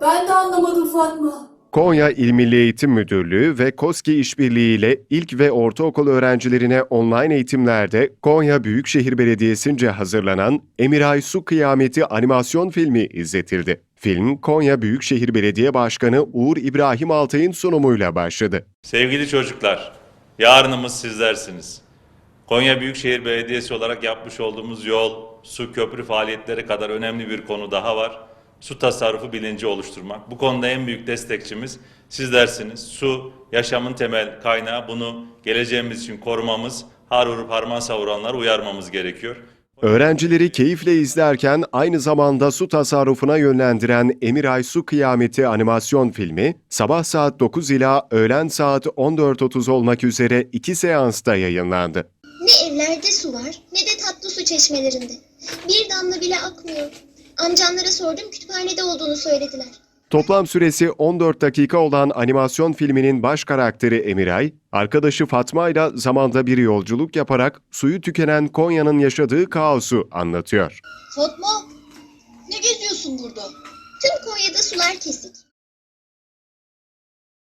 Ben de anlamadım Fatma. Konya İl Milli Eğitim Müdürlüğü ve KOSGİ işbirliği ile ilk ve ortaokul öğrencilerine online eğitimlerde Konya Büyükşehir Belediyesi'nce hazırlanan Emiray Su Kıyameti animasyon filmi izletildi. Film, Konya Büyükşehir Belediye Başkanı Uğur İbrahim Altay'ın sunumuyla başladı. Sevgili çocuklar, yarınımız sizlersiniz. Konya Büyükşehir Belediyesi olarak yapmış olduğumuz yol, su, köprü faaliyetleri kadar önemli bir konu daha var. Su tasarrufu bilinci oluşturmak. Bu konuda en büyük destekçimiz sizlersiniz. Su, yaşamın temel kaynağı. Bunu geleceğimiz için korumamız, har vurup harman savuranları uyarmamız gerekiyor. Öğrencileri keyifle izlerken aynı zamanda su tasarrufuna yönlendiren Emiray Su Kıyameti animasyon filmi, sabah saat 9 ila öğlen saat 14.30 olmak üzere iki seansta yayınlandı. Ne evlerde su var ne de tatlı su çeşmelerinde. Bir damla bile akmıyor. Amcamlara sordum kütüphanede olduğunu söylediler. Toplam süresi 14 dakika olan animasyon filminin baş karakteri Emiray, arkadaşı Fatma ile zamanda bir yolculuk yaparak suyu tükenen Konya'nın yaşadığı kaosu anlatıyor. Fatma ne geziyorsun burada? Tüm Konya'da sular kesik.